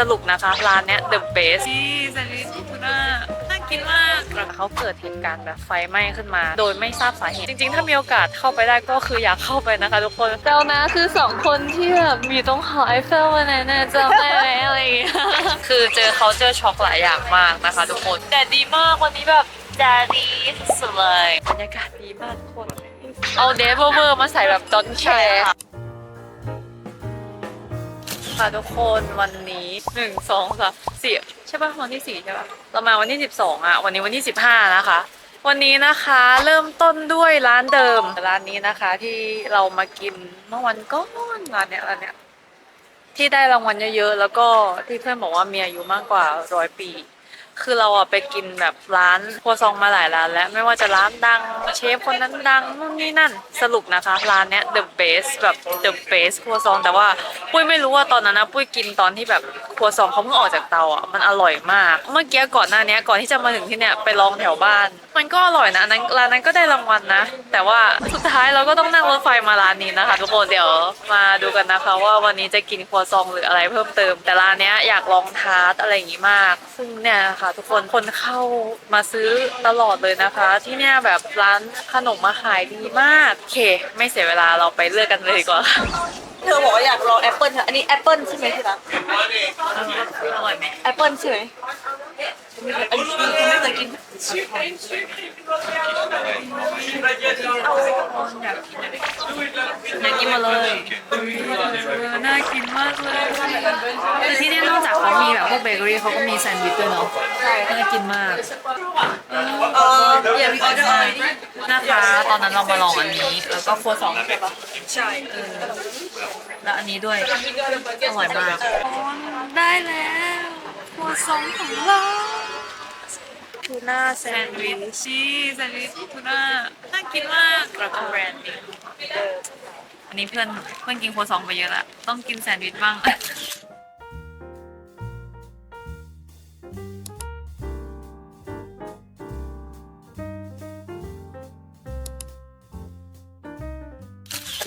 สรุปนะคะร้านเนี้ย the best ที่แซนด์วิชทูน่าน่ากินมากเขาเกิดเหตุการณ์แบบไฟไหม้ขึ้นมา โดยไม่ทราบสาเหตุ จริง ๆ ถ้ามีโอกาสเข้าไปได้ก็คืออยากเข้าไปนะคะทุกคนเจ้านะคือสองคนที่แบบมีตรงหอไอเฟลวันนั้นน่ะจำได้ไหมอะไรอย่างเงี้ยคือเจอเขาเจอช็อกหลายอย่างมากนะคะ ทุกคนแต่ดีมากวันนี้แบบแดดีสุดเลยบรรยากาศดีมากทุกคน เอาเดฟเวอร์มาใส่แบบดอนแคร์ ค่ะทุกคนวันนี้หนึ่งสองสามสี่ใช่ป่ะวันที่สี่ใช่ป่ะเรามาวันที่สิบสองอะวันนี้วันที่สิบห้านะคะ วันนี้นะคะเริ่มต้นด้วยร้านเดิมร้านนี้นะคะที่เรามากินเมื่อวันก่อนร้านเนี้ยร้านเนี้ยที่ได้รางวัลเยอะๆแล้วก็ที่เพื่อนบอกว่ามีอายุมากกว่าร้อยปี คือเราอะไปกินแบบร้านครัวซองมาหลายร้านแล้วไม่ว่าจะร้านดังเชฟคนนั้นดังนู่นนี่นั่นสรุปนะคะร้านเนี้ย the best แบบ the best ครัวซองแต่ว่าปุ้ยไม่รู้ว่าตอนนั้นนะปุ้ยกินตอนที่แบบครัวซองเขาเพิ่งออกจากเตาอะมันอร่อยมาก เมื่อกี้ก่อนหน้านี้ก่อนที่จะมาถึงที่เนี้ยไปลองแถวบ้าน มันก็อร่อยนะอันนั้นร้านนั้นก็ได้รางวัลนะ แต่ว่าสุดท้ายเราก็ต้องนั่งรถไฟมาร้านนี้นะคะ ทุกคนเดี๋ยวมาดูกันนะคะว่าวันนี้จะกินครัวซองหรืออะไรเพิ่มเติม แต่ร้านเนี้ยอยากลองทาร์ตอะไรอย่างงี้มาก ซึ่งเนี่ยค่ะ ทุกคนคนเข้ามาซื้อตลอดเลยนะคะ ที่เนี่ยแบบร้านขนมมาขายดีมากโอเค ไม่เสียเวลาเราไปเลือกกันเลยดีกว่า เธอบอกว่าอยากลองแอปเปิลค่ะอันนี้แอปเปิลใช่ไหมที่รักอร่อยไหมแอปเปิลใช่ไหมอันนี้ไม่เคยกินอยากกินมาเลยน่ากินมากเลยคือที่นี่นอกจากเขามีแบบพวกเบเกอรี่เขาก็มีแซนด์วิชด้วยเนาะใช่น่ากินมากเอออย่ามีออเดอร์อะไรนี่นะคะตอนนั้นเรามาลองอันนี้แล้วก็ครัวซองใช่ปะ ใช่เออแล้วอันนี้ด้วย อร่อยมาก ได้แล้วครัวซองของเราทูน่าแซนด์วิชชีแซนด์วิชทูน่าน่ากินมากแล้วก็แบรนด์นี้อันนี้เพื่อนเพื่อนกินครัวซองไปเยอะละต้องกินแซนด์วิชบ้าง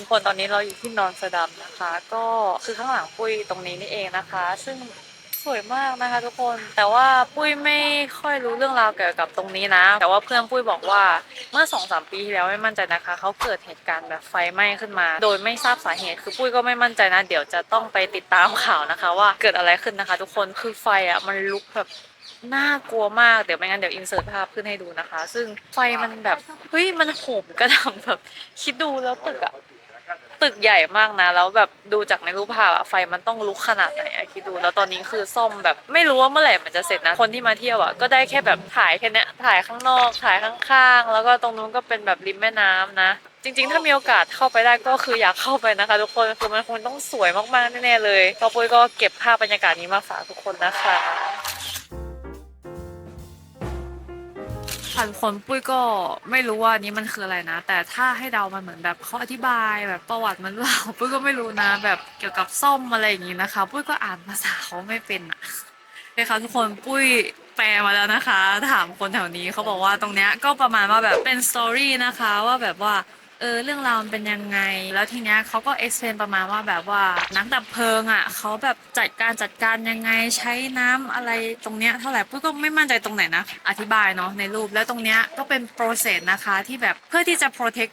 ทุกคนตอนนี้เราอยู่ที่นอนสดัมนะคะ ก็คือข้างหลังปุ้ยตรงนี้นี่เองนะคะ ซึ่งสวยมากนะคะทุกคนแต่ว่าปุ้ยไม่ค่อยรู้เรื่องราวเกี่ยวกับตรงนี้นะ แต่ว่าเพื่อนปุ้ยบอกว่าเมื่อสองสามปีที่แล้วไม่มั่นใจนะคะ เขาเกิดเหตุการณ์แบบไฟไหม้ขึ้นมา โดยไม่ทราบสาเหตุคือปุ้ยก็ไม่มั่นใจนะ เดี๋ยวจะต้องไปติดตามข่าวนะคะ ว่าเกิดอะไรขึ้นนะคะ ทุกคนคือไฟอะมันลุกแบบน่ากลัวมากเดี๋ยวไม่งั้นเดี๋ยวอินเสิร์ตภาพขึ้นให้ดูนะคะ ซึ่งไฟมันแบบเฮ้ยมันโหมกระหน่ำแบบคิดดูแล้วตึกอะ ตึกใหญ่มากนะ แล้วแบบดูจากในรูปภาพอะไฟมันต้องลุกขนาดไหนอะคิดดู แล้วตอนนี้คือซ่อมแบบไม่รู้ว่าเมื่อไหร่มันจะเสร็จนะ คนที่มาเที่ยวอะก็ได้แค่แบบถ่ายแค่เนี้ยถ่ายข้างนอก ถ่ายข้างๆ แล้วก็ตรงนู้นก็เป็นแบบริมแม่น้ำนะ จริง ๆ ถ้ามีโอกาสเข้าไปได้ก็คืออยากเข้าไปนะคะ ทุกคน คือมันคงต้องสวยมากๆแน่ๆเลยพอปุ้ยก็เก็บภาพบรรยากาศนี้มาฝากทุกคนนะคะ พันคนปุ้ยก็ไม่รู้ว่านี้มันคืออะไรนะ แต่ถ้าให้เดามันเหมือนแบบเขาอธิบายแบบประวัติมันหรือเปล่าปุ้ยก็ไม่รู้นะ แบบเกี่ยวกับซ่อมอะไรอย่างนี้นะคะ ปุ้ยก็อ่านภาษาเขาไม่เป็นอะโอเคค่ะทุกคนปุ้ยแปลมาแล้วนะคะ ถามคนแถวนี้เขาบอกว่าตรงเนี้ยก็ประมาณว่าแบบเป็นสตอรี่นะคะว่าแบบว่า เออเรื่องราวมันเป็นยังไง แล้วทีเนี้ยเขาก็เอ็กซ์เพนประมาณว่าแบบว่านักดับเพลิงอะเขาแบบจัดการจัดการยังไงใช้น้ำอะไรตรงเนี้ยเท่าไหร่ปุ้ยก็ไม่มั่นใจตรงไหนนะ อธิบายเนาะในรูปแล้วตรงเนี้ยก็เป็นโปรเซสนะคะที่แบบเพื่อที่จะ protect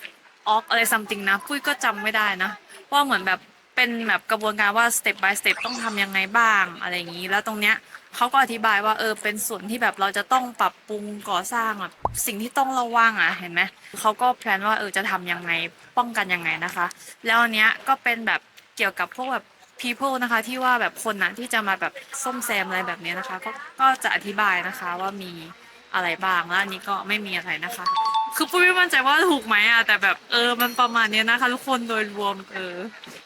ออกอะไรซัมติงนะ ปุ้ยก็จำไม่ได้นะ ว่าเหมือนแบบเป็นแบบกระบวนการว่า step by step ต้องทำยังไงบ้างอะไรอย่างนี้ แล้วตรงเนี้ย เขาก็อธิบายว่าเออเป็นส่วนที่แบบเราจะต้องปรับปรุงก่อสร้างแบบสิ่งที่ต้องระวังอะเห็นไหมเขาก็แพลนว่าเออจะทำยังไงป้องกันยังไงนะคะ แล้วอันเนี้ยก็เป็นแบบเกี่ยวกับพวกแบบ people นะคะ ที่ว่าแบบคนนะที่จะมาแบบซ่อมแซมอะไรแบบเนี้ยนะคะ ก็ก็จะอธิบายนะคะว่ามีอะไรบ้างแล้วอันนี้ก็ไม่มีอะไรนะคะ คือปุ้ยไม่มั่นใจว่าถูกไหมอะแต่แบบเออมันประมาณเนี้ยนะคะ ทุกคนโดยรวมเออ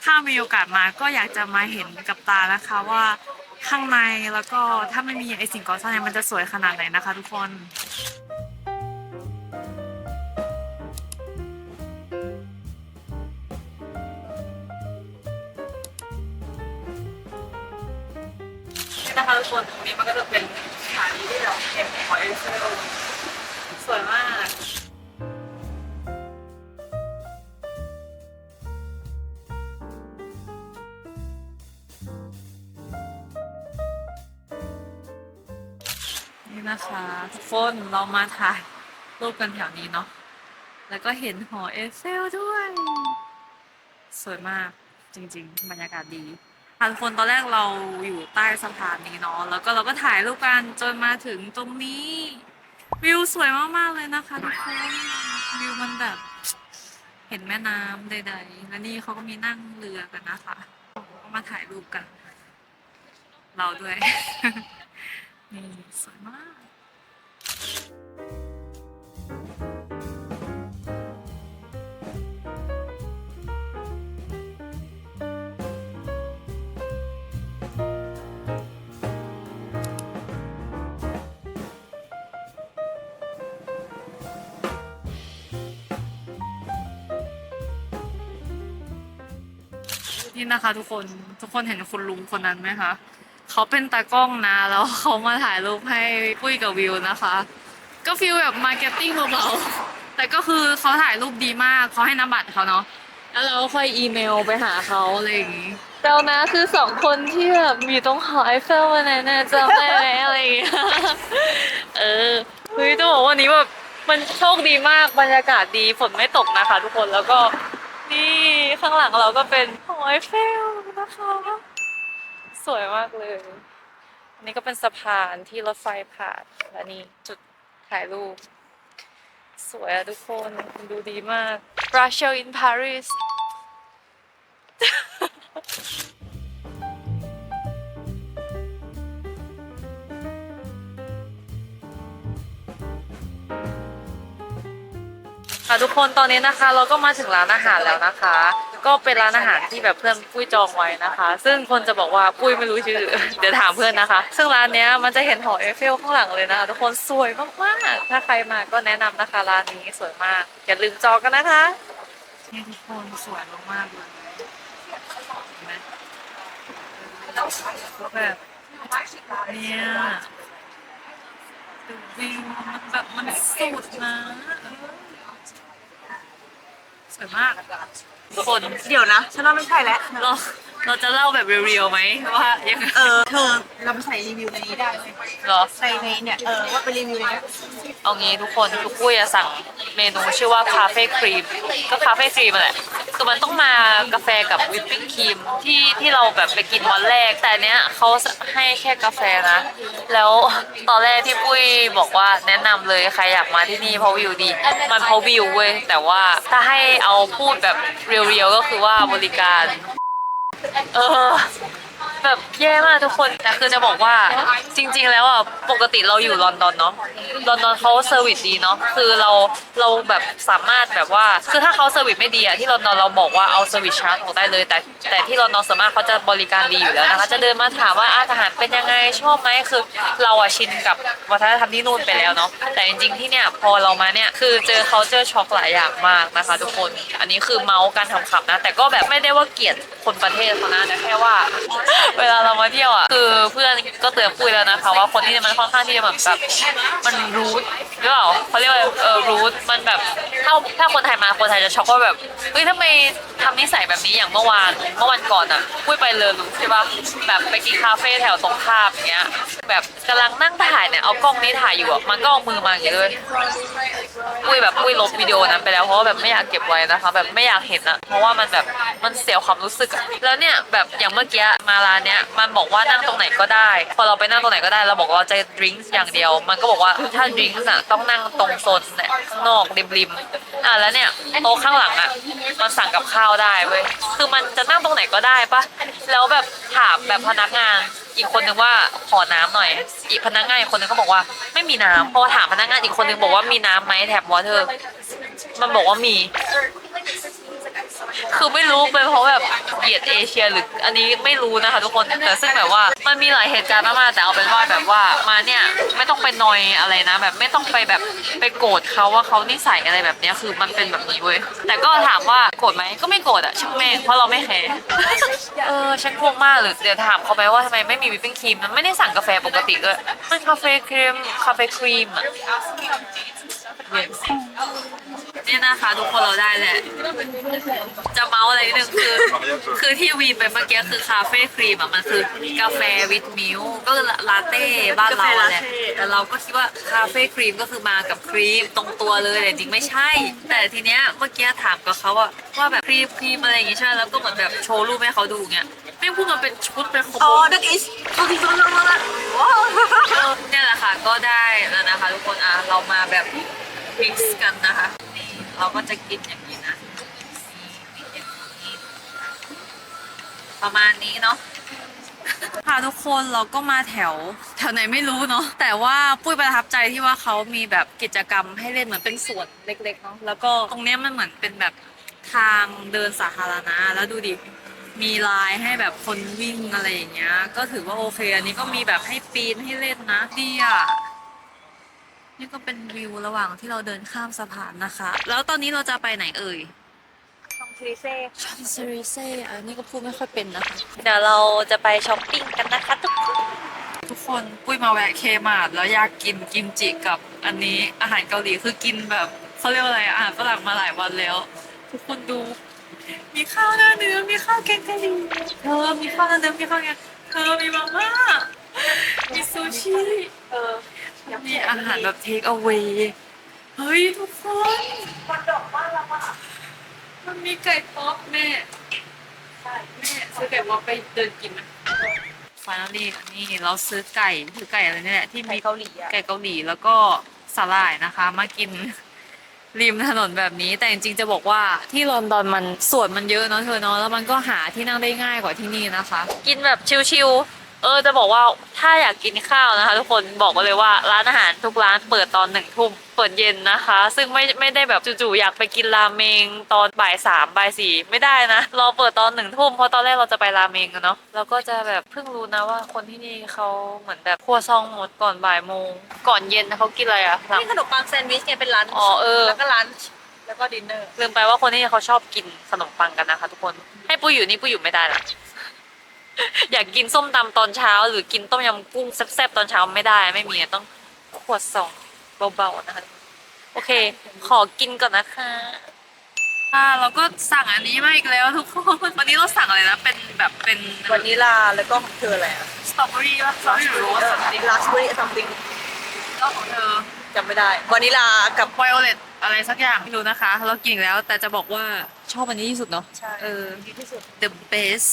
ถ้ามีโอกาสมาก็อยากจะมาเห็นกับตานะคะว่า ข้างในแล้วก็ถ้าไม่มีไอสิ่งก่อสร้างเนี่ยมันจะสวยขนาดไหนนะคะทุกคนนะคะทุกคนตรงนี้มันก็จะเป็นสถานีที่เราเก็บหอยเซลสวยมาก นะคะ ทุกคนเรามาถ่ายรูปกันแถวนี้เนาะแล้วก็เห็นหอเอเฟลด้วย สวยมากจริง ๆ บรรยากาศดีทุกคนตอนแรกเราอยู่ใต้สะพานนี้เนาะแล้วก็เราก็ถ่ายรูปกันจนมาถึงตรงนี้ วิวสวยมากๆเลยนะคะทุกคนวิวมันแบบ เห็นแม่น้ำใดๆและนี่เขาก็มีนั่งเรือกันนะคะก็มาถ่ายรูปกัน เราด้วย สวยมากนี่นะคะทุกคนทุกคนเห็นคุณลุงคนนั้นไหมคะ เขาเป็นตากล้องนะแล้วเขามาถ่ายรูปให้ปุ้ยกับวิวนะคะ ก็ฟีลแบบมาร์เก็ตติ้งเบาๆแต่ก็คือเขาถ่ายรูปดีมากเขาให้นามบัตรเขาเนาะแล้วเราค่อยอีเมลไปหาเขาอะไรอย่างงี้เจ้านะคือสองคนที่แบบมีตรงหอไอเฟลวันนั้นน่ะจำได้ไหมอะไรอย่างเงี้ยเออเฮ้ยต้องบอกว่าวันนี้แบบมันโชคดีมากบรรยากาศดีฝนไม่ตกนะคะ ทุกคนแล้วก็นี่ข้างหลังเราก็เป็นหอไอเฟลนะคะ สวยมากเลย อันนี้ก็เป็นสะพานที่รถไฟผ่านและนี่จุดถ่ายรูป สวยอะทุกคนดูดีมาก Russia in Paris ค่ะทุกคนตอนนี้นะคะ เราก็มาถึงร้านอาหารแล้วนะคะ ก็เป็นร้านอาหารที่แบบเพื่อนปุ้ยจองไว้นะคะ ซึ่งคนจะบอกว่าปุ้ยไม่รู้ชื่อ เดี๋ยวถามเพื่อนนะคะ ซึ่งร้านเนี้ยมันจะเห็นหอเอฟเฟลข้างหลังเลยนะคะทุกคนสวยมากๆ ถ้าใครมาก็แนะนำนะคะร้านนี้สวยมาก อย่าลืมจองกันนะคะนี่ทุกคนสวยมากๆเลยนไหมก็แบบเนี่ยดูวิวมันแบบมันสุดนะสวยมาก คนเดี๋ยวนะ ฉันว่าไม่ใช่แล้วเราเราจะเล่าแบบเรียวๆไหมว่ายังไงเออเธอเราไปใส่รีวิวในนี้ได้ไหมเหรอ ใส่ในเนี่ยเออว่าไปรีวิวในนี้เอางี้ทุกคนทุกปุ้ยอะสั่งเมนูชื่อว่าคาเฟ่ครีมก็คาเฟ่ครีมแหละ คือมันต้องมากาแฟกับวิปปิ้งครีมที่ที่เราแบบไปกินวันแรก แต่เนี้ยเขาให้แค่กาแฟนะ แล้วตอนแรกที่ปุ้ยบอกว่าแนะนำเลยใครอยากมาที่นี่เพราะวิวดี มันเพราะวิวเว้ยแต่ว่าถ้าให้เอาพูดแบบเรียวๆก็คือว่าบริการ เออ แบบแย่มากทุกคนแต่คือจะบอกว่าจริง ๆ แล้วอะปกติเราอยู่ลอนดอนเนาะลอนดอนเขาเซอร์วิสดีเนาะคือเราเราแบบสามารถแบบว่าคือถ้าเขาเซอร์วิสไม่ดีอะที่ลอนดอนเราบอกว่าเอาเซอร์วิสชาร์จออกได้เลย แต่แต่ที่ลอนดอนสามารถเขาจะบริการดีอยู่แล้วนะคะจะเดินมาถามว่าอาหารเป็นยังไงชอบไหมคือเราอะชินกับวัฒนธรรมที่นู่นไปแล้วเนาะแต่จริงๆที่เนี่ยพอเรามาเนี่ยคือเจอเขาเจอช็อกหลายอย่างมากนะคะ ทุกคน อันนี้คือเมาส์การทำขับนะ แต่ก็แบบไม่ได้ว่าเกลียดคนประเทศเขานะแต่แค่ว่าเวลาเรามาเที่ยวอะ คือเพื่อนก็เตือนปุ้ยแล้วนะคะว่าคนที่เนี่ยมันค่อนข้างที่จะแบบแบบมันรูทหรือเปล่าเขาเรียกว่าเออรูทมันแบบถ้าถ้าคนไทยมาคนไทยจะช็อกว่าแบบเฮ้ยทำไมทำนิสัยแบบนี้อย่างเมื่อวานเมื่อวันก่อนอะปุ้ยไปเลอรูทใช่ปะแบบไปกินคาเฟ่แถวตรงข้ามอย่างเงี้ยแบบกำลังนั่งถ่ายเนี่ยเอากล้องนี้ถ่ายอยู่อะมันก็เอามือมาอย่างเงี้ยเลยปุ้ยแบบปุ้ยลบวิดีโอนั้นไปแล้วเพราะว่าแบบไม่อยากเก็บไว้นะคะ แบบไม่อยากเห็นอะเพราะว่ามันแบบมันเสียความรู้สึกอะแล้วเนี่ยแบบอย่างเมื่อกี้มาร้านเนี้ยมันบอกว่านั่งตรงไหนก็ได้ พอเราไปนั่งตรงไหนก็ได้เราบอกว่าเราจะดื่มอย่างเดียว มันก็บอกว่าถ้าดื่มอะต้องนั่งตรงโซนเนี่ยข้างนอกริมๆอะแล้วเนี่ยโต๊ะข้างหลังอะมันสั่งกับข้าวได้เว้ยคือมันจะนั่งตรงไหนก็ได้ปะแล้วแบบถามแบบพนักงานอีกคนนึงว่าขอน้ำหน่อย อีกพนักงานอีกคนนึงก็บอกว่าไม่มีน้ำพอถามพนักงานอีกคนนึงบอกว่ามีน้ำไหมแถบวอเตอร์มันบอกว่ามี คือไม่รู้เป็นเพราะแบบเกลียดเอเชียหรืออันนี้ไม่รู้นะคะทุกคนแต่ซึ่งแบบว่ามันมีหลายเหตุการณ์มากๆแต่เอาเป็นว่าแบบว่ามาเนี่ยไม่ต้องไปนอยอะไรนะ แบบไม่ต้องไปแบบไปโกรธเขาว่าเขานิสัยอะไรแบบเนี้ยคือมันเป็นแบบนี้เว้ยแต่ก็ถามว่าโกรธไหมก็ไม่โกรธอะช่างแม่งเพราะเราไม่แคร์เออฉันงงมากเลยเดี๋ยวถามเขาไปว่าทำไมไม่มีวิปปิ้งครีมมันไม่ได้สั่งกาแฟปกติด้วยมันคาเฟ่ครีมคาเฟ่ครีมอะ Yes นี่นะคะทุกคนเราได้แหละ จะเมาอะไรนิดนึงคือ คือที่วีนไปเมื่อกี้คือคาเฟ่ครีมอะมันคือกาแฟวิตมิลก็คือลาเต้บ้านเราแหละแต่เราก็คิดว่าคาเฟ่ครีมก็คือมากับครีมตรงตัวเลยแต่จริงไม่ใช่ แต่ทีเนี้ยเมื่อกี้ถามกับเขาว่าว่าแบบครีมครีมอะไรอย่างงี้ใช่ไหมแล้วก็เหมือนแบบโชว์รูปให้เขาดูเงี้ยไม่พูดมันเป็นชุดเป็นคอมอ๋อโบ that is เอาที่สุดแล้วละว้าวเนี่ยแหละค่ะก็ได้แล้วนะคะ ทุกคนอะเรามาแบบ มิกกันนะคะนี่เราก็จะกินอย่างนี้นะประมาณนี้เนาะค่ะทุกคนเราก็มาแถว แถวไหนไม่รู้เนาะแต่ว่าปุ้ยประทับใจที่ว่าเขามีแบบกิจกรรมให้เล่นเหมือนเป็นสวนเล็กๆเนาะแล้วก็ตรงเนี้ยมันเหมือนเป็นแบบทางเดินสาธารณะแล้วดูดิมีลายให้แบบคนวิ่งอะไรอย่างเงี้ย ก็ถือว่าโอเค อันนี้ก็มีแบบให้ปีนให้เล่นนะดีอะ นี่ก็เป็นวิวระหว่างที่เราเดินข้ามสะพานนะคะ แล้วตอนนี้เราจะไปไหนเอ่ย ชองซีเซ่ชอนเซริเซ่อันนี้ก็พูดไม่ค่อยเป็นนะคะ เดี๋ยวเราจะไปช้อปปิ้งกันนะคะทุกคนทุกคนปุ้ยมาแวะเคมาร์ทแล้วอยากกินกิมจิกับอันนี้อาหารเกาหลีคือกินแบบเขาเรียกว่าอะไรอาหารฝรั่งมาหลายวันแล้ว ทุกคนดู มีข้าวหน้าเนื้อมีข้าวแกงกะหรี่เธอมีข้าวหน้าเนื้อมีข้าวแกงเธอมีมาม่ามีซูชิเออ มีอาหารแบบเทคเอา a y เฮ้ย ทุกคนมันดอกบ้านเราอะมันมีไก่ป๊อปแม่ใช่แม่ซื้อไก่ป๊อปไปเดินกินไหมฟานาลีนี่เราซื้อไก่คือไก่อะไรเนี่ยแหละที่ไทมียเกาหลีอะ ไก่เกาหลีแล้วก็สาหร่ายนะคะ มากิน ริมถนนแบบนี้ แต่จริงๆจะบอกว่าที่ลอนดอนมันสวนมันเยอะเนาะเธอเนาะแล้วมันก็หาที่นั่งได้ง่ายกว่าที่นี่นะคะ กินแบบชิลๆ เออจะบอกว่าถ้าอยากกินข้าวนะคะ ทุกคนบอกไว้เลยว่าร้านอาหารทุกร้านเปิดตอนหนึ่งทุ่มเปิดเย็นนะคะ ซึ่งไม่ไม่ได้แบบจู่ๆอยากไปกินราเมงตอนบ่ายสามบ่ายสี่ไม่ได้นะรอเปิดตอนหนึ่งทุ่มเพราะตอนแรกเราจะไปราเมงกันเนาะแล้วก็จะแบบเพิ่งรู้นะว่าคนที่นี่เขาเหมือนแบบครัวซองหมดก่อนบ่ายโมงก่อนเย็นนะเขากินอะไรอะหลัง นี่ขนมปังแซนด์วิชเนี่ยเป็นร้านอ๋อเออ แล้วก็ร้านแล้วก็ดินเนอร์ลืมไปว่าคนที่เขาชอบกินขนมปังกันนะคะ ทุกคนให้ปุ้ยอยู่นี่ปุ้ยอยู่ไม่ได้ละ อยากกินส้มตำตอนเช้า หรือกินต้มยำกุ้งแซ่บๆตอนเช้าไม่ได้ ไม่มีต้องขวดสองเบาๆนะคะ โอเค ขอกินก่อนนะคะอ่าเราก็สั่งอันนี้มาอีกแล้วทุกคนวันนี้เราสั่งอะไรนะเป็นแบบเป็นวานิลาแล้วก็ของเธออะไรอะสตรอเบอรี่ป่ะสตรอเบอรี่หรือว่าสัมติงลาสเบอรี่ซัมติงก็ของเธอจำไม่ได้วานิลากับไวโอเลตอะไรสักอย่างไม่รู้นะคะ เรากินอีกแล้วแต่จะบอกว่าชอบอันนี้ที่สุดเนาะใช่เออดีที่สุด the best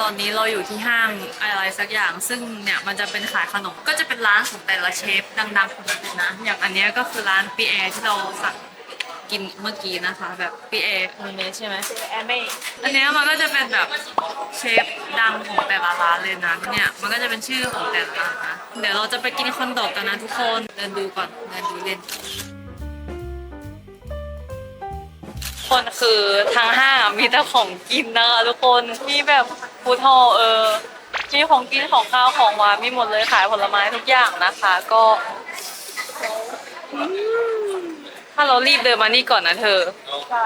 ตอนนี้เราอยู่ที่ห้างอะไรสักอย่าง ซึ่งเนี่ยมันจะเป็นขายขนมก็จะเป็นร้านของแต่ละเชฟดังๆของมันเลยนะ อย่างอันเนี้ยก็คือร้านปีแอร์ที่เราสั่งกินเมื่อกี้นะคะ แบบปีแอร์มีเมสใช่ไหมเจอแอมเม่อันเนี้ยมันก็จะเป็นแบบเชฟดังของแต่ละร้านเลยนะเนี่ยมันก็จะเป็นชื่อของแต่ละร้านนะเดี๋ยวเราจะไปกินคอนโดกันนะทุกคนเดินดูก่อนเดินดูเล่น คนคือทางห้างมีแต่ของกินนะคะทุกคนมีแบบฟูดฮอลล์เออมีของกินของข้าวของหวานมีหมดเลยขายผลไม้ทุกอย่างนะคะ ก็ถ้าเรารีบเดินมานี่ก่อนนะเธอใช่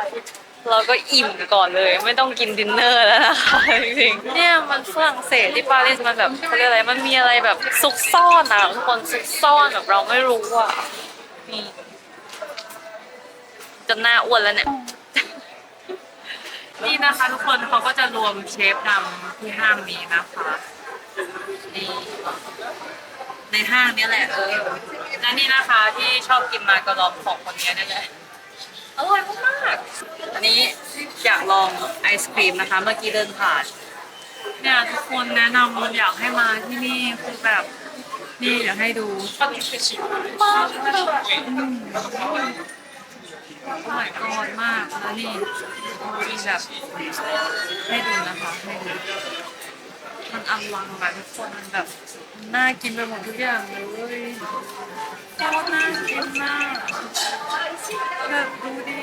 เราก็อิ่มก่อนเลย ไม่ต้องกินดินเนอร์แล้วนะคะจริงๆเนี่ยมันฝรั่งเศสที่ปารีสมันแบบเขาเรียกอะไรมันมีอะไรแบบซุกซ่อนอะทุกคนซุกซ่อนแบบเราไม่รู้อะนี่จนหน้าอ้วนแล้วเนี่ย นี่นะคะทุกคนเขาก็จะรวมเชฟดังที่ห้างนี้นะคะนี่ในห้างเนี้แหละเออและนี่นะคะที่ชอบกินมากระลองของคนนี้นี่แหละอร่อยมากๆอันนี้อยากลองไอศครีมนะคะ เมื่อกี้เดินผ่านเนี่ยทุกคนแนะนำอยากให้มาที่นี่คือแบบนี่เดี๋ยวให้ดูมาก แบบอืมอร่อยกอนมากแล้วนี่มีแบบให้ดูนะคะให้ดูมันอลังแบบทุกคนมันแบบน่ากินไปหมดทุกอย่างเลยโคตรน่ากินมากแบบดูดิ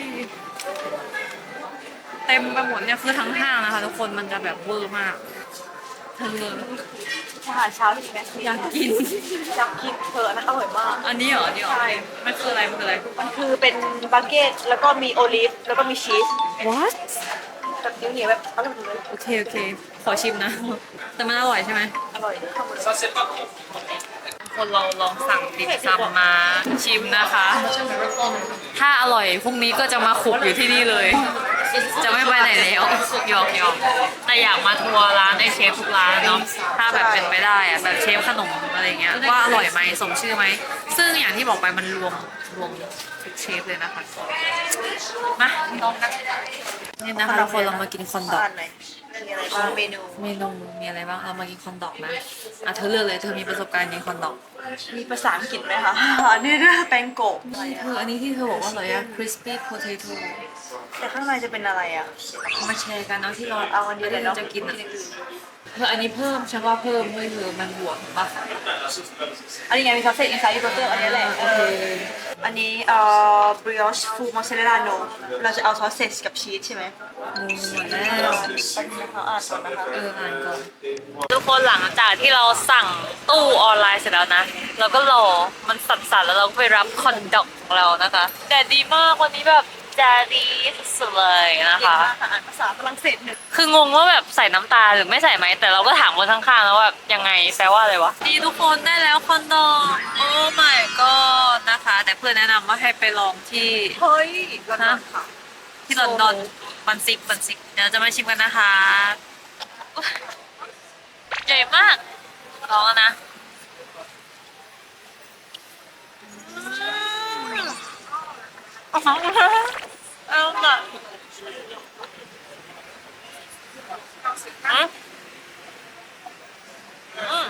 เต็มไปหมดเนี่ยคือทั้งห้างนะคะ ทุกคนมันจะแบบเวอร์มากเธอ อาหารเช้าที่ไหมอยากกิน อยากกินเธออันนะอร่อยมาก อันนี้เหรออันนี้เหรอใช่ มันคืออะไรมันคืออะไรมันคือเป็นบาเกตแล้วก็มีโอลิฟแล้วก็มีชีส what แบบนิ้วเหนียวแบบอร่อยเลยโอเคโอเค ขอชิมนะ แต่มันอร่อยใช่ไหม อร่อยทำหมดเลยคคนเราลองสั่งติ่มซำมาชิมนะคะ ถ้าอร่อยพรุ่งนี้ก็จะมาขุกอยู่ที่นี่เลย จะไม่ไปไหนแล้วหยอกหยอกแต่อยากมาทัวร์ร้านไอเชฟทุกร้านเนาะถ้าแบบเป็นไปได้อะแบบเชฟขนมอะไรเงี้ยว่าอร่อยไหมสมชื่อไหม ซึ่งอย่างที่บอกไปมันรวมรวมทุกเชฟเลยนะคะมาลองกันนี่นะคะทุกคนเรามากินคอนดอกบ้านไหนมีอะไรบ้างเมนูเมนูมีอะไรบ้างเรามากินคอนดอกนะอะเธอเลือกเลยเธอมีประสบการณ์กินคอนดอก มีภาษาอังกฤษไหมคะอันนี้ด้วยแป้งโกะอะไรอะคืออันนี้ที่เธอบอกว่าอะไรอะ crispy potato แต่ข้างในจะเป็นอะไรอะมาแชร์กันเนาะที่เราเอาอันนี้เลยเนาะ จะกินอะเธออันนี้เพิ่มฉันว่าเพิ่มไม่เธอมันบวกปะอันนี้ไงมีคาเฟ่อินไซด์ยูเบอร์เกอร์อันนี้แหละโอเคอันนี้เอ่อ brioche full mozzarella no เราจะเอาซอสเซจกับชีสใช่ไหมงงหมดแล้วอันนี้นะคะอ่านก่อนนะคะเอออ่านก่อนทุกคนหลังจากที่เราสั่งตู้ออนไลน์เสร็จแล้วนะ เราก็รอมันสั่นๆแล้วเราก็ไปรับคอนดอกของเรานะคะแดดดีมากวันนี้แบบแดดดีสุดๆเลยนะคะอ่านภาษาฝรั่งเศสหนึ่งคืองงว่าแบบใส่น้ำตาลหรือไม่ใส่ไหม แต่เราก็ถามคนข้างๆแล้วว่าแบบยังไงแปลว่าอะไรวะ ดีทุกคนได้แล้วคอนโดโอ้ my god นะคะ แต่เพื่อนแนะนำว่าให้ไปลองที่เฮ้ยวันนั้นค่ะ ที่ลอนดอนบันซิกบันซิกเดี๋ยวจะมาชิมกันนะคะอุ๊ยใหญ่มากลองแล้วนะอืม เอาหน่อยอืมอืม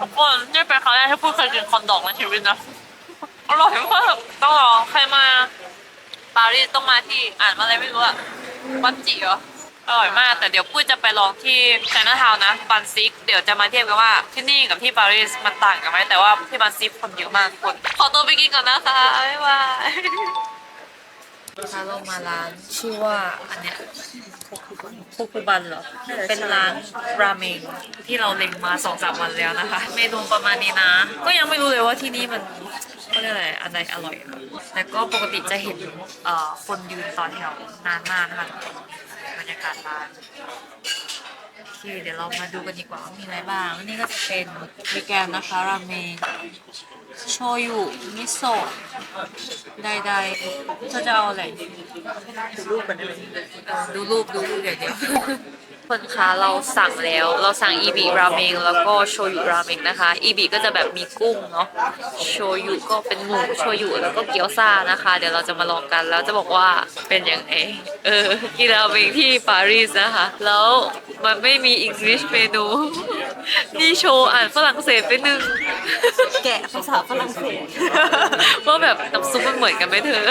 ทุกคนนี่เป็นครั้งแรกที่พูดเคยกินคอนดอกในชีวิตนะอร่อยมากต้องลองใครมาปารีสต้องมาที่อ่านว่าอะไรไม่รู้อะบันจิเหรออร่อยมากแต่เดี๋ยวปุ้ยจะไปลองที่แซนนาทาวน์นะบันซิก เดี๋ยวจะมาเทียบกันว่าที่นี่กับที่ปารีสมันต่างกันไหมแต่ว่าที่บันซิกคนเยอะมากคน ขอตัวไปกินก่อนนะคะบ๊ายบาย พาลงมาร้านชื่อว่าอันเนี้ยโคคุบันเหรอ เป็นร้านราเมงที่เราเล็งมาสองสามวันแล้วนะคะ เมนูประมาณนี้นะ ก็ยังไม่รู้เลยว่าที่นี่มันก็เรียกอะไรอันไหนอร่อยอะแต่ก็ปกติจะเห็นเอ่อคนยืนต่อแถวนานมากนะคะบรรยากาศร้านโอเคเดี๋ยวเรามาดูกันดีกว่าว่ามีอะไรบ้างนนี้ก็จะเป็นเบแกนนะคะราเมง โชยุ มิโซะใดๆเธอจะเอาอะไร ดูรูปกันได้ไหมดูรูปดูรูปอย่างเดียว คนคะเราสั่งแล้ว เราสั่งอีบีราเมงแล้วก็โชยุราเมงนะคะ อีบีก็จะแบบมีกุ้งเนาะโชยุก็เป็นหมูโชยุแล้วก็เกี๊ยวซ่านะคะ เดี๋ยวเราจะมาลองกันแล้วจะบอกว่าเป็นยังไงเออกินราเมงที่ปารีสนะคะ แล้วมันไม่มีอังกฤษเมนูนี่โชว์อ่านฝรั่งเศสไปหนึ่งแกะภาษาฝรั่งเศสว่าแบบน้ำซุปมันเหมือนกันไหมเธอ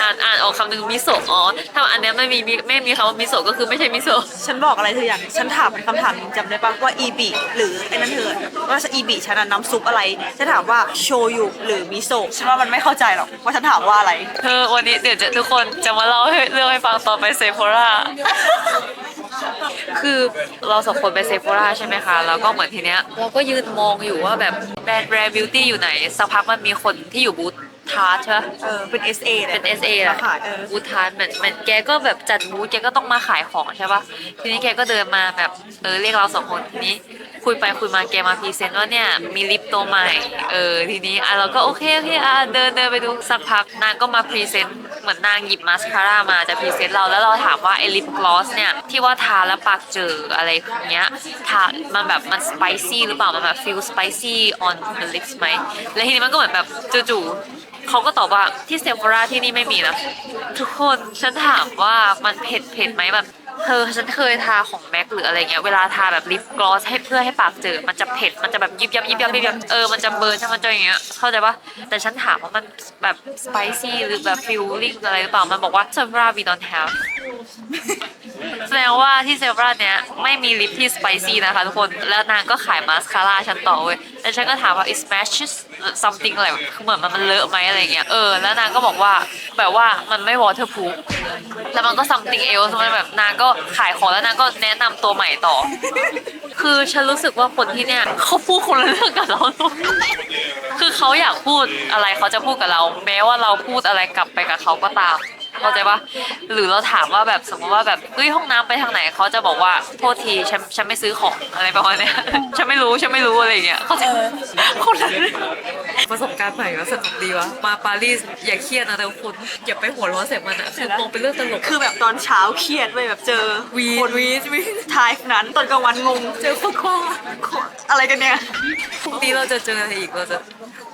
อ่านอ่านออกคำหนึ่งมิโซะอ๋อถ้าอันเนี้ยไม่มีมิไม่มีคำว่ามิโซะก็คือไม่ใช่มิโซะฉันบอกอะไรเธออย่างฉันถามคำถามหนึงจำได้ปะว่าอีบีหรือไอ้นั่นเธอว่าอีบีฉันอะน้ำซุปอะไรฉันถามว่าโชยุหรือมิโซะฉันว่ามันไม่เข้าใจหรอกว่าฉันถามว่าอะไร เธอวันนี้เดี๋ยวจะทุกคนจะมาเล่าให้เรื่องให้ฟังตอนไปเซโฟราคือเราสองคนไปเซโฟราใช่ไหมคะ แล้วก็เหมือนทีเนี้ยเราก็ยืนมองอยู่ว่าแบบแบรนด์แรบิวตี้อยู่ไหน สักพักมันมีคนที่อยู่บูธ ทาร์ตใช่ปะเออเป็น SA เป็น SA แหอะละขายเออ บูธทาร์ตเหมือนเหมือนแกก็แบบจัดบูธแกก็ต้องมาขายของใช่ปะทีนี้แกก็เดินมาแบบเออเรียกเราสองคนทีนี้ คุยไปคุยมาแกมาพรีเซนต์ว่าเนี่ยมีลิปตัวใหม่เออทีนี้อะเราก็โอเคโอเคอะเดินเดินไปดูสักพักนางก็มาพรีเซนต์เหมือนนางหยิบมาสคาร่ามาจะพรีเซนต์เราแล้วเราถามว่าไอ้ลิปกลอสเนี่ยที่ว่าทาแล้วปากเจออะไรอย่างเงี้ยทามันแบบมันสไปซี่หรือเปล่ามันแบบฟีลสไปซี่ on the lips ไหมแล้วทีนี้มันก็เหมือนแบบจู่ๆ เขาก็ตอบว่าที่เซฟราที่นี่ไม่มีนะ ทุกคนฉันถามว่ามันเผ็ดเผ็ดไหมแบบเธอฉันเคยทาของแม็กหรืออะไรเงี้ยเวลาทาแบบลิปกลอสให้เพื่อให้ปากเจอมันจะเผ็ดมันจะแบบยิบยับยิบยับยิบยับเออมันจะเบิร์นใช่ไหมมันจะอย่างเงี้ยเข้าใจปะแต่ฉันถามว่ามันแบบสไปซี่หรือแบบฟิลลิ่งอะไรหรือเปล่ามันบอกว่า s e v r a we don't have แสดงว่าที่เซฟราเนี้ยไม่มีลิปที่สไปซี่นะคะทุกคน แล้วนางก็ขายมาสคาร่าฉันต่อเว้ย แล้วฉันก็ถามว่า is matches something อะไรคือเหมือนมันมันเลอะไหมอะไรเงี้ย เออ แล้วนางก็บอกว่าแบบว่ามันไม่ waterproof แล้วมันก็ something else มันแบบนางก็ขายของแล้วนางก็แนะนำตัวใหม่ต่อ คือฉันรู้สึกว่าคนที่เนี่ยเขาพูดคนละเรื่องกับเราเลยคือเขาอยากพูดอะไรเขาจะพูดกับเรา แม้ว่าเราพูดอะไรกลับไปกับเขาก็ตาม เข้าใจปะหรือเราถามว่าแบบสมมติว่าแบบเฮ้ยห้องน้ำไปทางไหนเขาจะบอกว่าโทษทีฉันฉันไม่ซื้อของอะไรประมาณเนี้ยฉันไม่รู้ฉันไม่รู้อะไรอย่างเงี้ยเขาใจะคนละประสบการณ์ใหม่ว่าสนุกดีวะมาปารีสอย่าเครียดนะแต่คุณอย่าไปหัวร้อนใส่มันอะคือมองเป็นเรื่องตลกคือแบบตอนเช้าเครียดเว้ยแบบเจอวีคนวีวีทายนั้นตอนกลางวันงงเจอคนคว้าอะไรกันเนี่ยพรุ่งนี้เราจะเจออะไรอีกเราจะ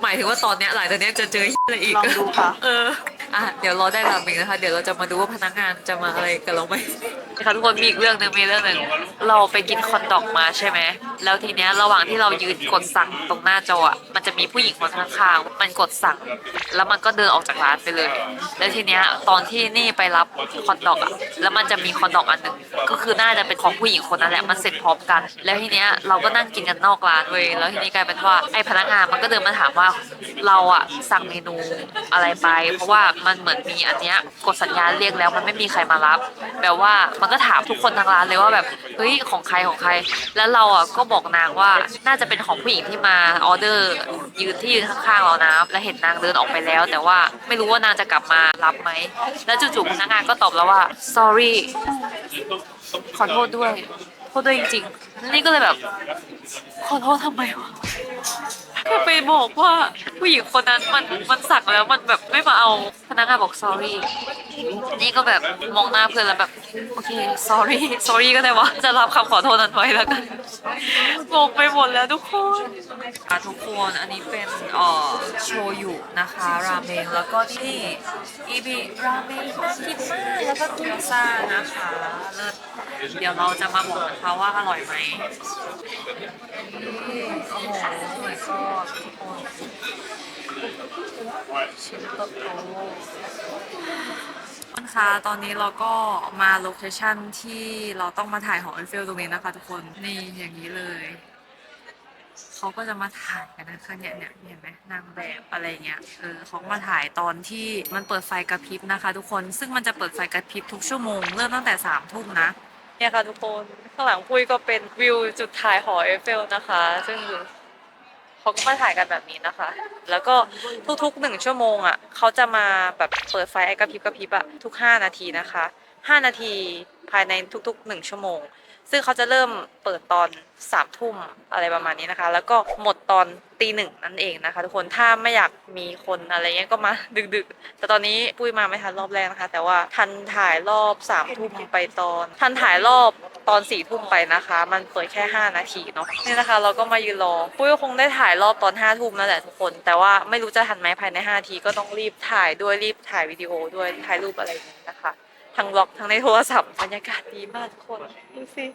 หมายถึงว่าตอนเนี้ยหลังจากเนี้ยจะเจออะไรอีกลองดูค่ะเออ อะเดี๋ยวเราได้ราเมงนะคะ เดี๋ยวเราจะมาดูว่าพนักงานจะมาอะไรกับเราไหมนะคะทุกคนมีอีกเรื่องหนึ่งมีเรื่องหนึ่งเราไปกินคอนดอกมาใช่ไหมแล้วทีเนี้ยระหว่างที่เรายืนกดสั่งตรงหน้าจออะมันจะมีผู้หญิงคนข้างๆมันกดสั่ง แล้วมันก็เดินออกจากร้านไปเลย แล้วทีเนี้ยตอนที่นี่ไปรับคอนดอกอะแล้วมันจะมีคอนดอกอันหนึ่งก็คือน่าจะเป็นของผู้หญิงคนนั้นแหละมันเสร็จพร้อมกัน แล้วทีเนี้ยเราก็นั่งกินกันนอกร้านเว้ยแล้วทีนี้กลายเป็นว่าไอ้พนักงานมันก็เดินมาถามว่าเราอะสั่งเมนูอะไรไป เพราะว่ามันเหมือนมีอันเนี้ยกดสัญญาณเรียกแล้วมันไม่มีใครมารับแปลว่ามันก็ถามทุกคนทางร้านเลยว่าแบบเฮ้ยของใครของใคร แล้วเราอะก็บอกนางว่าน่าจะเป็นของผู้หญิงที่มาออเดอร์ ยืนที่ยืนข้างๆเรานะแล้วเห็นนางเดินออกไปแล้ว แต่ว่าไม่รู้ว่านางจะกลับมารับไหมแล้วจู่ๆพนักงานก็ตอบแล้วว่า sorry ขอโทษด้วยโทษด้วยจริงๆนี่ก็เลยแบบขอโทษทำไมวะ ก็ไปบอกว่าผู้หญิงคนนั้นมันมันสั่งแล้วมันแบบไม่มาเอาพนักงานบอก sorry นี่ก็แบบมองหน้าเพื่อนแล้วแบบโอเค sorry sorry ก็ได้วะจะรับคำขอโทษนั้นไว้แล้วกันงงไปหมดแล้วทุกคนอะทุกคนอันนี้เป็นเอ่อโชยุนะคะราเมงแล้วก็นี่อีบิราเมงน่ากินมากแล้วก็เกี๊ยวซ่านะคะเลิศเดี๋ยวเราจะมาบอกนะคะว่าอร่อยไหมโอ้โหชอบทุกคนชิ้นโตโตคนคะตอนนี้เราก็มาโลเคชั่นที่เราต้องมาถ่ายหอไอเฟลตรงนี้นะคะทุกคนนี่อย่างนี้เลย เขาก็จะมาถ่ายกันนะคะเนี่ยเนี่ยเห็นไหมนางแบบอะไรเงี้ยเออเขามาถ่ายตอนที่มันเปิดไฟกระพริบนะคะ ทุกคนซึ่งมันจะเปิดไฟกระพริบทุกชั่วโมงเริ่มตั้งแต่สามทุ่มนะเนี่ยค่ะทุกคนข้างหลังปุ้ยก็เป็นวิวจุดถ่ายหอเอฟเฟลนะคะ ซึ่ง เขาก็มาถ่ายกันแบบนี้นะคะ แล้วก็ทุกๆหนึ่งชั่วโมงอะเขาจะมาแบบเปิดไฟไอ้กระพริบกระพริบอะทุก 5 นาทีนะคะ 5 นาทีภายในทุกๆหนึ่งชั่วโมง ซึ่งเขาจะเริ่มเปิดตอนสามทุ่มอะไรประมาณนี้นะคะ แล้วก็หมดตอนตีหนึ่งนั่นเองนะคะ ทุกคนถ้าไม่อยากมีคนอะไรเงี้ยก็มาดึกๆ แต่ตอนนี้ปุ้ยมาไม่ทันรอบแรกนะคะ แต่ว่าทันถ่ายรอบสามทุ่มไปตอน ทันถ่ายรอบตอนสี่ทุ่มไปนะคะ มันเปิดแค่ 5 นาทีเนาะนี่นะคะ เราก็มายืนรอปุ้ยก็คงได้ถ่ายรอบตอนห้าทุ่มนั่นแหละทุกคน แต่ว่าไม่รู้จะทันไหมภายใน5นาทีก็ต้องรีบถ่ายด้วยรีบถ่ายวิดีโอด้วยถ่ายรูปอะไรอย่างนี้นะคะทั้งบล็อกทั้งในโทรศัพท์บรรยากาศดีมากทุกคนดูสิ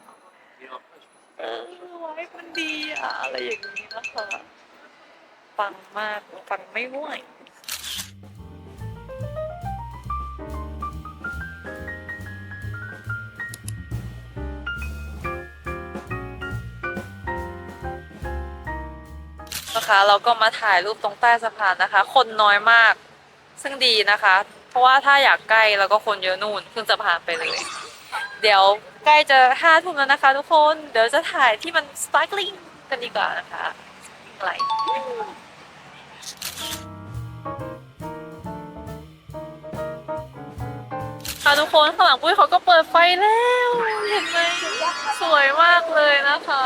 เออไว้มันดีอะอะไรอย่างนี้นะคะฟังมากฟังไม่ห่วยนะคะเราก็มาถ่ายรูปตรงใต้สะพานนะคะ คนน้อยมาก ซึ่งดีนะคะ เพราะว่าถ้าอยากใกล้แล้วก็คนเยอะนู่นขึ้นสะพานไปเลย เดี๋ยวใกล้จะห้าทุ่มแล้วนะคะทุกคน เดี๋ยวจะถ่ายที่มัน sparkling กันดีกว่านะคะอะไรค่ะทุกคนข้างหลังปุ้ยเขาก็เปิดไฟแล้ว เห็นไหมสวยมากเลยนะคะ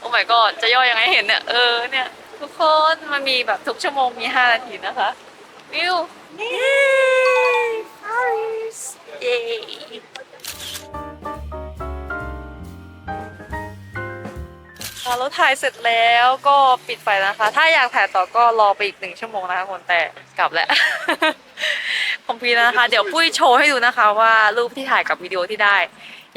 โอ้ my god จะย่อยังไงเห็นเนี่ย เออเนี่ย ทุกคนมันมีแบบทุกชั่วโมงมี 5 นาทีนะคะ วิวเย้ปารีสเย้ เราถ่ายเสร็จแล้วก็ปิดไฟแล้วนะคะ ถ้าอยากถ่ายต่อก็รอไปอีกหนึ่งชั่วโมงนะคะคนแต่กลับแล้วคอมพีแล้วนะคะ เดี๋ยวปุ้ยโชว์ให้ดูนะคะว่ารูปที่ถ่ายกับวิดีโอที่ได้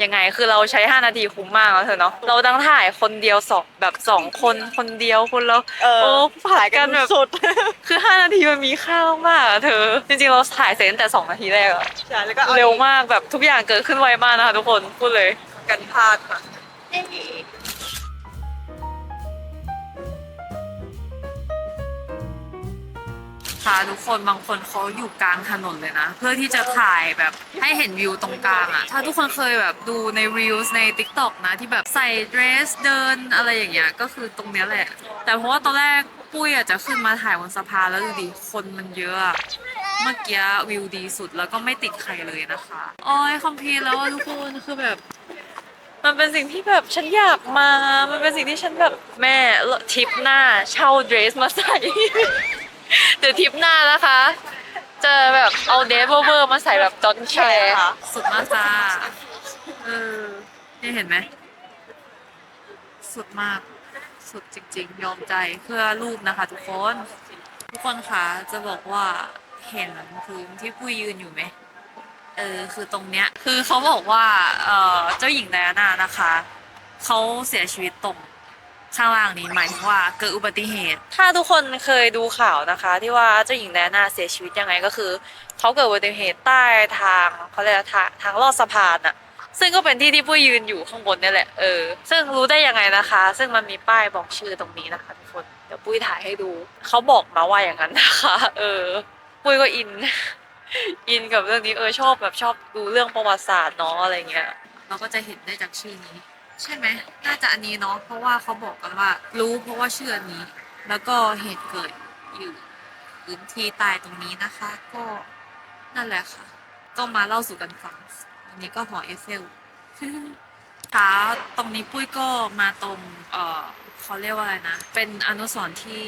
ยังไงคือเราใช้ 5 นาทีคุ้มมากแล้วเธอเนาะเราดังถ่ายคนเดียวสองแบบสองคนคนเดียวคนแล้วเออโอ้ผัดกันแบบสุดคือ 5 นาทีมันมีค่ามากอะเธอ จริงๆเราถ่ายเสร็จตั้งแต่ 2 นาทีแรกอะใช่แล้วก็อาเร็วมากแบบทุกอย่างเกิดขึ้นไวมากนะคะทุกคนพูดเลยกันพลาดค่ะ ทุกคนบางคนเขาอยู่กลางถนนเลยนะ เพื่อที่จะถ่ายแบบให้เห็นวิวตรงกลางอะถ้าทุกคนเคยแบบดูในรีลส์ใน t ิ k t o k นะที่แบบใส่เดรสเดินอะไรอย่างเงี้ยก็คือตรงเนี้ยแหละ แต่เพราะว่าตอนแรกปุ้ยอะจะขึ้นมาถ่ายบนสะพานแล้วดูดิคนมันเยอะอะเมื่อกี้วิวดีสุดแล้วก็ไม่ติดใครเลยนะคะโอ้ยคอมพีแล้วอะทุกคนคือแบบ มันเป็นสิ่งที่แบบฉันอยากมา มันเป็นสิ่งที่ฉันแบบแม่ทริปหน้าเช่าเดรสมาใส่ เดี๋ยวทริปหน้านะคะ จะแบบเอาเดรสเวอร์มาใส่แบบดอนแคใช่ร์สุดมากจ้าเออนี่เห็นไหม สุดมาก สุดจริง ๆ ยอมใจเพื่อรูปนะคะ ทุกคน ทุกคนคะจะบอกว่าเห็นพื้นที่ผู้ยืนอยู่ไหมเออคือตรงเนี้ย คือเขาบอกว่า เออเจ้าหญิงไดอาน่านะคะ เขาเสียชีวิตตรง ข้างล่างนี้หมายถึงว่าเกิดอุบัติเหตุ ถ้าทุกคนเคยดูข่าวนะคะ ที่ว่าเจ้าหญิงไดอาน่าเสียชีวิตยังไงก็คือเขาเกิดอุบัติเหตุใต้ทางเขาเรียกว่าทางทางลอดสะพานอะซึ่งก็เป็นที่ที่ปุ้ยยืนอยู่ข้างบนนี่แหละเออซึ่งรู้ได้ยังไงนะคะ ซึ่งมันมีป้ายบอกชื่อตรงนี้นะคะทุกคนเดี๋ยวปุ้ยถ่ายให้ดูเขาบอกมาว่าอย่างนั้นนะคะ เออ ปุ้ยก็อิน อินกับเรื่องนี้เออชอบแบบชอบดูเรื่องประวัติศาสตร์เนาะอะไรเงี้ยเราก็จะเห็นได้จากชื่อนี้ ใช่ไหมน่าจะอันนี้เนาะเพราะว่าเขาบอกกันว่า รู้เพราะว่าเชื่ออนนี้ แล้วก็เหตุเกิดอยู่พื้นที่ตายตรงนี้นะคะ ก็นั่นแหละค่ะ ก็มาเล่าสู่กันฟังอันนี้ก็หอเอเฟลค่ะตรงนี้ปุ้ยก็มาตรงเอ่อเขาเรียกว่าอะไรนะ เป็นอนุสรณ์ที่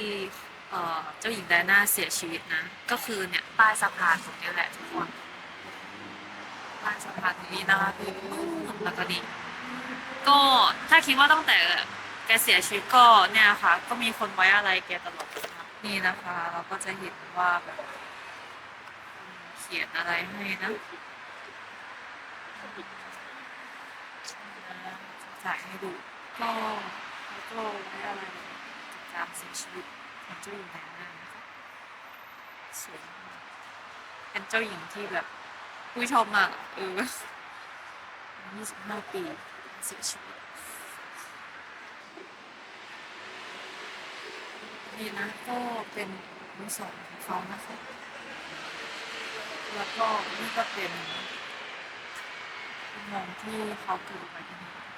เอ่อเจ้าหญิงไดอาน่าเสียชีวิตนะ ก็คือเนี่ยใต้สะพานตรงนี้แหละทุกคนใต้สะพานตรงนี้นะคะคือแล้วก็นี่ ก็ถ้าคิดว่าตั้งแต่แกเสียชีวิตก็เนี่ยค่ะ ก็มีคนไว้อะไรแกตลอดนะคะนี่นะคะ เราก็จะเห็นว่าแบบเขียนอะไรให้นะจ่ายให้ดูก็แล้วก็ไว้อะไรกับการเสียชีวิตของเจ้าหญิงไดอาน่านะคะสวยมากเป็นเจ้าหญิงที่แบบผู้ชมอะเออ25 ปี เสียชีวิตนี่นะก็เป็นมือสองของเขานะคะแล้วก็นี่ก็เป็นเงินที่เขาเกิดไว้ที่นี่ประมาณนี้นะคะทุกคน